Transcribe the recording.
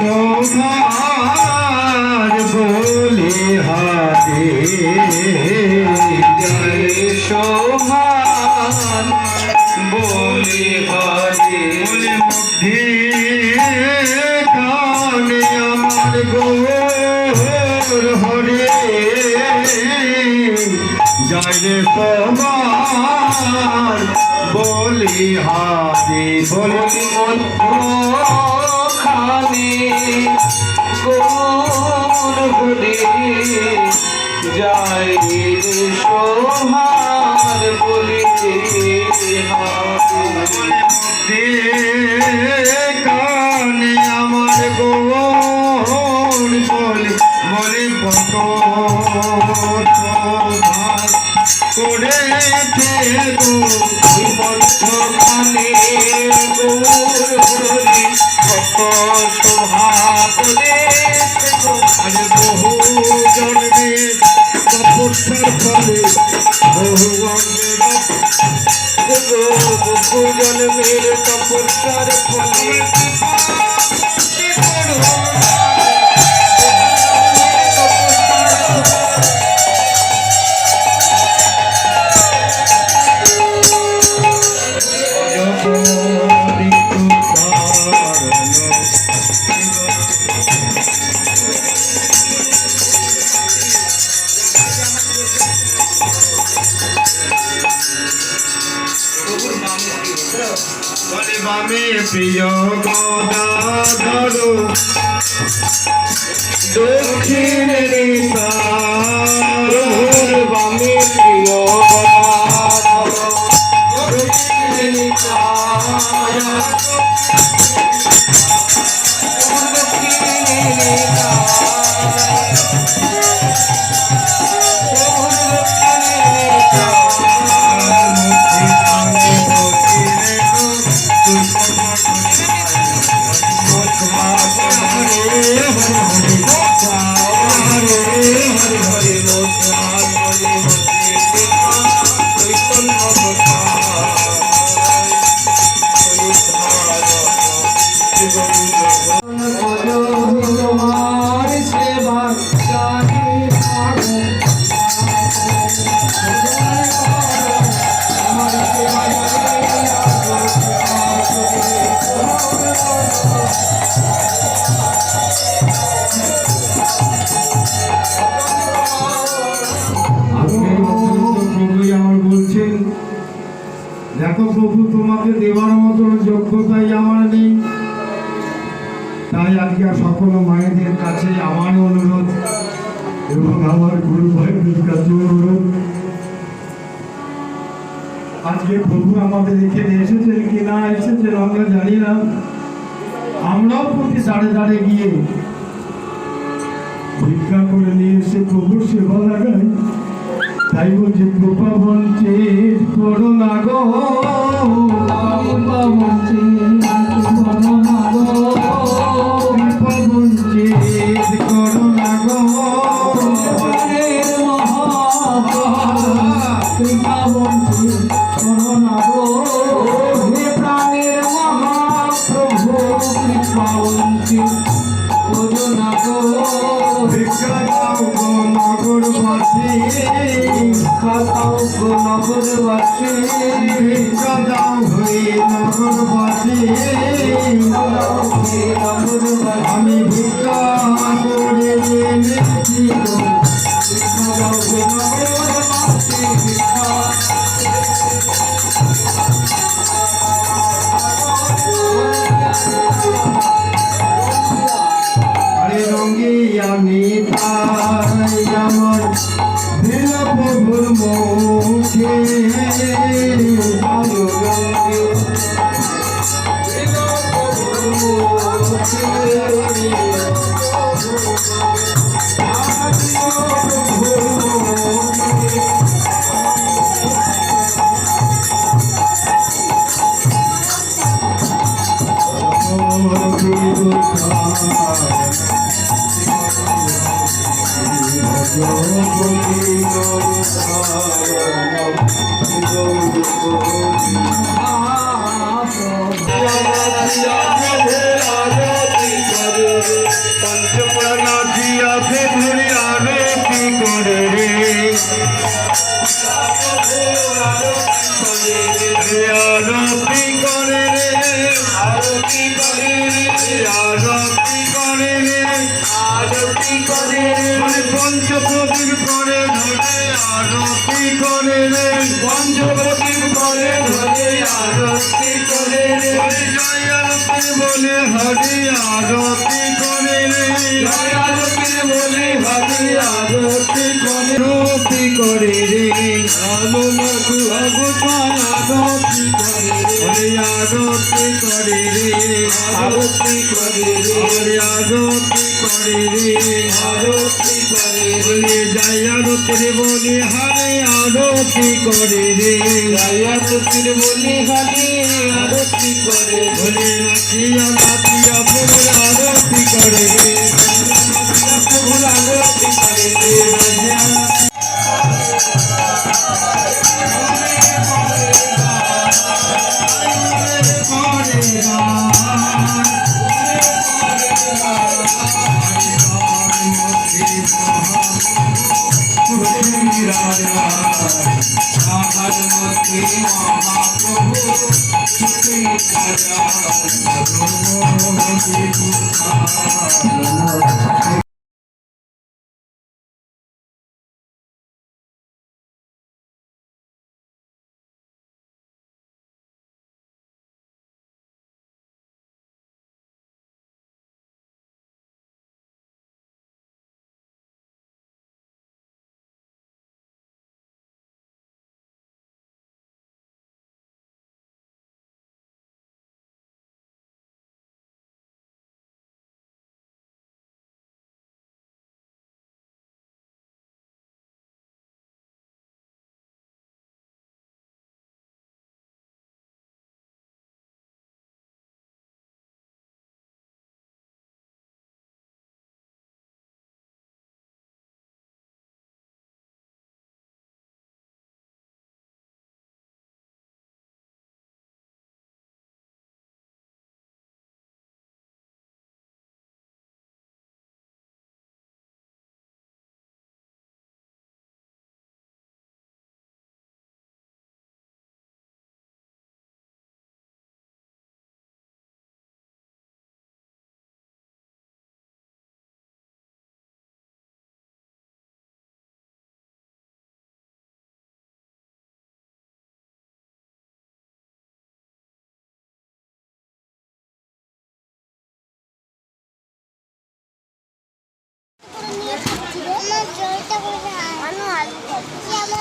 তোমার বলে হাতে জয় শোভান বলে বলি হারি বলি খানে গৌর হরি জয় রে সোহার বলি কানে আমার গোর বলে বলে কত ভাগ করেছে গো খানে কত শোভা করে আরে বহু জন্মে তপস্যার ফলে বহু অঙ্গের বহু জন্মের বামে প্রিয় গদাধর দক্ষিণে প্রভুর তোমার দেখো প্রভু, তোমাকে দেওয়ার মতন যোগ্যতাই আমার নেই। তাই আজকে সকল মায়েদের কাছে আমার অনুরোধ এবং আমার গুরু ভাইদের কাছে অনুরোধ। আজকে প্রভু আমাদের এখানে এসেছেন কি না এসেছেন আমরা জানি না। আমরাও প্রতি দাঁড়ে দাঁড়ে গিয়ে ভিক্ষা করে নিয়ে এসে প্রভুর সেবা লাগাই। তাই বলছে কৃপা বঞ্চিত করো না গো। কৃপা বঞ্চিত নগরবাসী দাও হয়ে নগরবাসী আমি ভিক্ষা করে এনেছি গো খাতাও নগরবাসী ভিক্ষা পঞ্চপ্রদীপ করে ধরে আরতি করে রে পঞ্চপ্রদীপ করে ধরে আরতি হরি আরতি করে আরতি বলে হরি আরতি করে আরতি করে রে। আলো মধু ভগবান আরতি করে হরি আরতি করে রে। আরতি করে রে। হরি আরতি করে রে। আরতি করে বলে জয় আরতি বলে হরে আরতি করে রে জয় আরতি বলে হরি আরতি করে বলে রাখিয়া নাচিয়া প্রভু আরতি করে রে প্রভুর আরতি করে রে করে আহার মধ্যে মহাপ্রভু সুখী রাজা ছিল।